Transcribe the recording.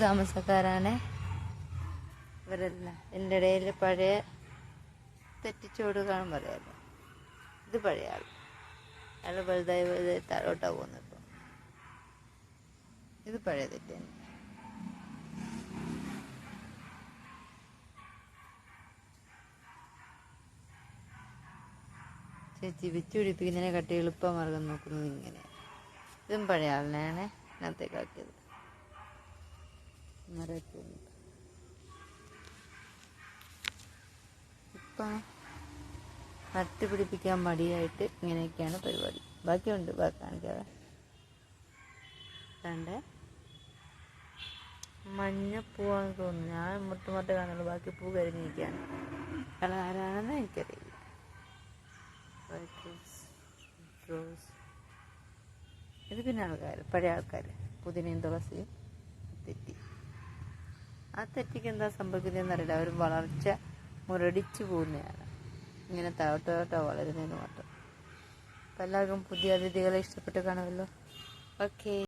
താമസക്കാരാണ്. ഇവരെല്ലാം എന്റെ ഇടയിൽ പഴയ തെറ്റിച്ചോട് കാണാൻ പറയാമല്ലോ ഇത് പഴയ ആൾ അയാൾ വലുതായി വലുതായി താഴോട്ടാണ് പോകുന്നത് ഇത് പഴയ തെറ്റ് ചേച്ചി വെച്ച് പിടിപ്പിക്കുന്നതിനെ കട്ടി എളുപ്പമാർഗം നോക്കുന്നത് ഇങ്ങനെ ഇതും പഴയ ആളിനെയാണ് ഇതിനകത്തേക്കാക്കിയത് മരത്തിൽ ഇപ്പം നട്ടുപിടിപ്പിക്കാൻ മടിയായിട്ട് ഇങ്ങനെയൊക്കെയാണ് പരിപാടി. ബാക്കിയുണ്ട് ബാക്കി കാണിക്കാതെ കണ്ടേ മഞ്ഞപ്പൂവാന്ന് തോന്നുന്നു. ഞാൻ മുട്ടുമൊട്ട കാണുള്ളൂ ബാക്കി പൂ കരിഞ്ഞിരിക്കുകയാണ്. കളർ ആരാണെന്ന് എനിക്കറിയില്ല. ഇത് പിന്നെ ആൾക്കാർ പഴയ ആൾക്കാർ പുതിനയും തുളസിയും തെറ്റി. ആ തെറ്റിക്ക് എന്താ സംഭവിക്കുന്നതെന്ന് അറിയില്ല അവർ വളർച്ച മുരടിച്ചു പോകുന്നതാണ് ഇങ്ങനെ താഴോട്ടോ വളരുന്നതിന് മാത്രം. അപ്പം എല്ലാവർക്കും പുതിയ അതിഥികളെ ഇഷ്ടപ്പെട്ട് കാണുമല്ലോ. ഓക്കേ.